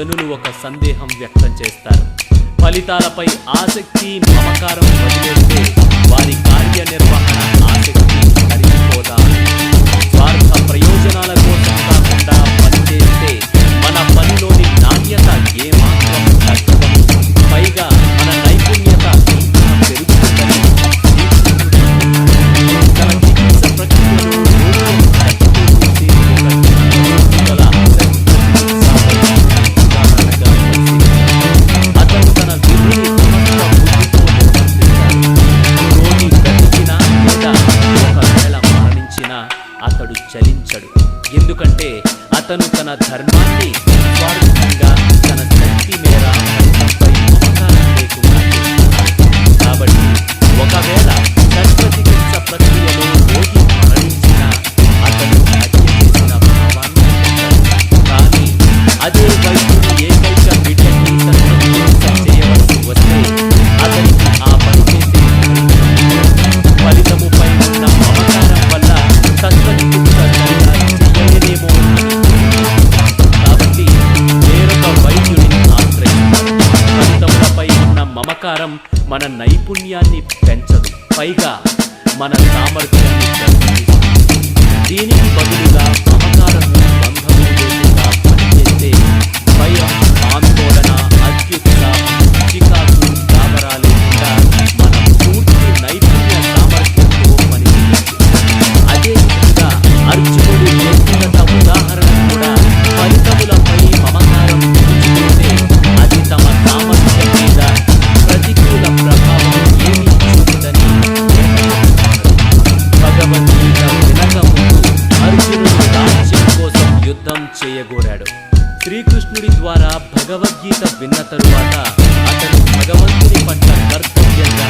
జనులు ఒక సందేహం వ్యక్తం చేస్తారు. ఫలితాలపై ఆసక్తి మమకారం వదిలేస్తే అంటే అతను తన ధర్మాన్ని తన శక్తి మేర అహంకారం మన నైపుణ్యాన్ని పెంచదు. పైగా మన సామర్థ్యాన్ని దీనికి బదులుగా శ్రీకృష్ణుడి ద్వారా భగవద్గీత విన్న తరువాత అతను భగవంతుని పట్ల కర్తవ్యంగా